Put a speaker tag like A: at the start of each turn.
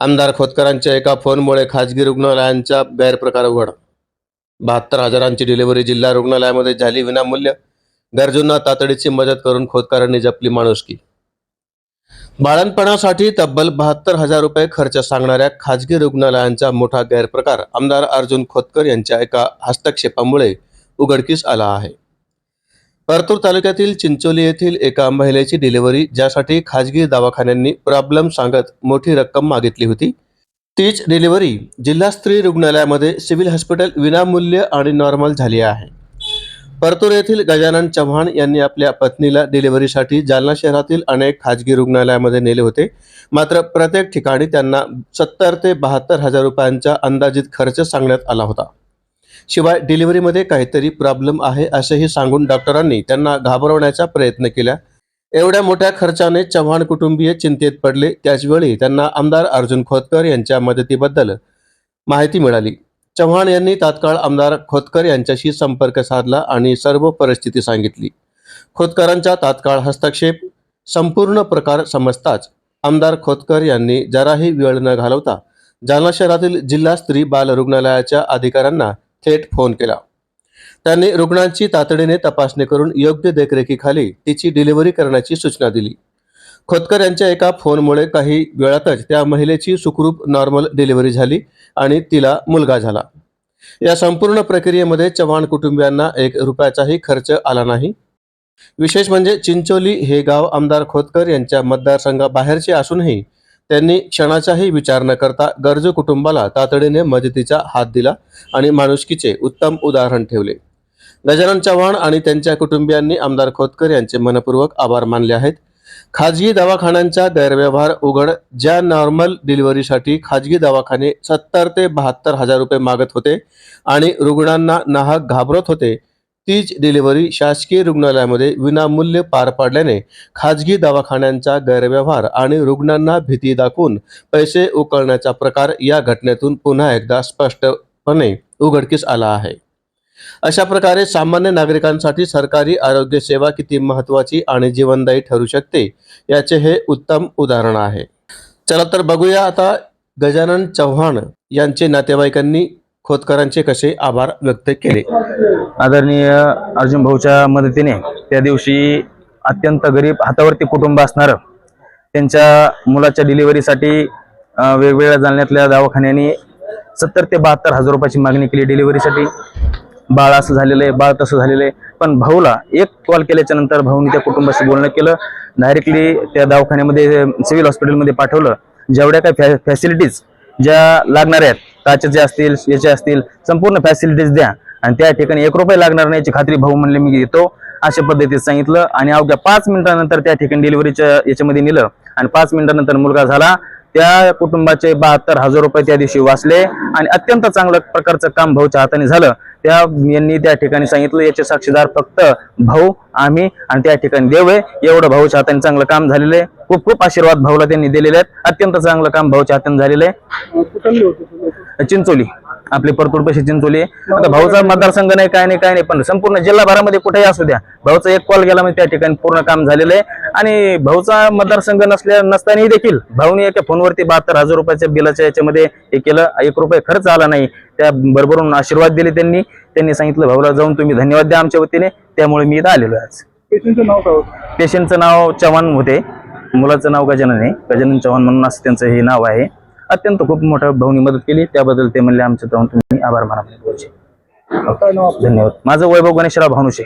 A: आमदार खोतकरांच्या एका फोनमुळे खाजगी रुग्णालयांचा गैरप्रकार उघड. बहात्तर हजारांची डिलिव्हरी जिल्हा रुग्णालयामध्ये झाली विनामूल्य. गरजूंना तातडीची मदत करून खोतकरांनी जपली माणुसकी. बाळणपणासाठी तब्बल बहात्तर हजार रुपये खर्च सांगणाऱ्या खाजगी रुग्णालयांचा मोठा गैरप्रकार आमदार अर्जुन खोतकर यांच्या एका हस्तक्षेपामुळे उघडकीस आला आहे. परतूर तालुक्यातील चिंचोली येथील एका महिलेची डिलिव्हरी ज्यासाठी खाजगी दवाखान्यांनी प्रॉब्लेम सांगत मोठी रक्कम मागितली होती. तीच डिलिव्हरी जिल्हा स्त्री रुग्णालयामध्ये सिव्हिल हॉस्पिटल विनामूल्य आणि नॉर्मल झाली आहे. परतूर येथील गजानन चव्हाण यांनी आपल्या पत्नीला डिलिव्हरीसाठी जालना शहरातील अनेक खाजगी रुग्णालयामध्ये नेले होते. मात्र प्रत्येक ठिकाणी त्यांना सत्तर ते बहात्तर हजार रुपयांचा अंदाजित खर्च सांगण्यात आला होता. शिवाय डिलिव्हरीमध्ये काहीतरी प्रॉब्लेम आहे असेही सांगून डॉक्टरांनी त्यांना घाबरवण्याचा प्रयत्न केला. एवढ्या मोठ्या खर्चाने चव्हाण कुटुंबीय चिंतेत पडले. त्याचवेळी त्यांना आमदार अर्जुन खोतकर यांच्या मदतीबद्दल माहिती मिळाली. चव्हाण यांनी तात्काळ आमदार खोतकर यांच्याशी संपर्क साधला आणि सर्व परिस्थिती सांगितली. खोतकरांचा तात्काळ हस्तक्षेप संपूर्ण प्रकार समजताच आमदार खोतकर यांनी जराही वेळ न घालवता जालना शहरातील जिल्हा स्त्री बाल रुग्णालयाच्या अधिकाऱ्यांना थेट फोन केला. त्यांनी रुग्णांची तातडीने तपासणी करून योग्य देखरेखीखाली तिची डिलिव्हरी करण्याची सूचना दिली. खोतकर यांच्या एका फोनमुळे काही वेळातच त्या महिलेची सुखरूप नॉर्मल डिलिव्हरी झाली आणि तिला मुलगा झाला. या संपूर्ण प्रक्रियेमध्ये चव्हाण कुटुंबियांना एक रुपयाचाही खर्च आला नाही. विशेष म्हणजे चिंचोली हे गाव आमदार खोतकर यांच्या मतदारसंघाबाहेरचे असूनही त्यांनी क्षणाचाही विचार न करता गरजू कुटुंबाला तातडीने मदतीचा हात दिला आणि माणुसकीचे उत्तम उदाहरण ठेवले. गजानन चव्हाण आणि त्यांच्या कुटुंबियांनी आमदार खोतकर यांचे मनपूर्वक आभार मानले आहेत. खाजगी दवाखान्यांचा गैरव्यवहार उघड ज्या नॉर्मल डिलिव्हरीसाठी खाजगी दवाखाने सत्तर ते बहात्तर हजार रुपये मागत होते आणि रुग्णांना नाहक घाबरत होते तीच डिलिव्हरी शासकीय रुग्णालयामध्ये विनामूल्य पार पाडल्याने खाजगी दवाखान्यांचा गैरव्यवहार आणि रुग्णांना भीती दाखवून पैसे उकळण्याचा प्रकार या घटनेतून पुन्हा एकदा स्पष्टपणे उघडकीस आला आहे. अशा प्रकारे सामान्य नागरिकांसाठी सरकारी आरोग्य सेवा किती महत्वाची आणि जीवनदायी ठरू शकते याचे हे उत्तम उदाहरण आहे. चला तर बघूया आता गजानन चव्हाण यांचे नातेवाईकांनी खोतकरांचे कसे आभार व्यक्त केले?
B: आदरणीय अर्जुन भाऊच्या मदतीने त्या दिवशी अत्यंत गरीब हातावरती कुटुंब असणारं त्यांच्या मुलाच्या डिलिव्हरीसाठी वेगवेगळ्या जालन्यातल्या दवाखान्याने सत्तर ते बहात्तर हजार रुपयाची मागणी केली डिलिव्हरीसाठी. बाळ असं झालेलं आहे बाळ तसं झालेलं आहे. पण भाऊला एक कॉल केल्याच्यानंतर भाऊनी त्या कुटुंबाशी बोलणं केलं. डायरेक्टली त्या दवाखान्यामध्ये सिव्हिल हॉस्पिटलमध्ये पाठवलं. जेवढ्या काय फॅ फॅसिलिटीज ज्या लागणाऱ्या आहेत काचेचे असतील याचे असतील संपूर्ण फॅसिलिटीज द्या. आणि त्या ठिकाणी एक रुपये लागणार नाही याची खात्री भाऊ म्हणले मी घेतो. अशा पद्धतीत सांगितलं. आणि अवघ्या पाच मिनिटानंतर त्या ठिकाणी डिलिव्हरीच्या याच्यामध्ये नेलं. आणि पाच मिनिटानंतर मुलगा झाला. त्या कुटुंबाचे बहात्तर हजार रुपये त्या दिवशी वाचले. आणि अत्यंत चांगलं प्रकारचं काम भाऊच्या हाताने झालं. त्या यांनी त्या ठिकाणी सांगितलं याचे साक्षीदार फक्त भाऊ आम्ही आणि त्या ठिकाणी देव आहे एवढं भाऊच्या हाताने चांगलं काम झालेलं आहे. खूप खूप आशीर्वाद भाऊला त्यांनी दिलेले आहेत. अत्यंत चांगलं काम भाऊच्या हाताने झालेलं आहे. चिंचोली. आपली परतूर पैसे चिंचोली. आता भाऊचा मतदारसंघ नाही काय नाही काय नाही पण संपूर्ण जिल्हाभरामध्ये कुठेही असू द्या. भाऊचा एक कॉल गेला म्हणजे त्या ठिकाणी पूर्ण काम झालेलं आहे. आणि भाऊचा मतदारसंघ नसल्या नसतानाही देखील भाऊने एका फोनवरती बहात्तर हजार रुपयाच्या बिलाच्या याच्यामध्ये हे केलं. एक रुपये खर्च आला नाही. त्या बरोबरून आशीर्वाद दिले त्यांनी. त्यांनी सांगितलं भाऊला जाऊन तुम्ही धन्यवाद द्या आमच्या वतीने. त्यामुळे मी इथं आलेलो आहे आज.
C: पेशंटचं नाव काय
B: पेशंटचं नाव चव्हाण होते. मुलाचं नाव गजानन आहे. गजानन चव्हाण म्हणून असं त्यांचं हे नाव आहे. अत्यंत खूप मोठ्या भाऊनी मदत केली. त्याबद्दल ते म्हणले आमच्या जाऊन तुम्ही आभार माना धन्यवाद. माझं वैभव गणेशराव भानुशे.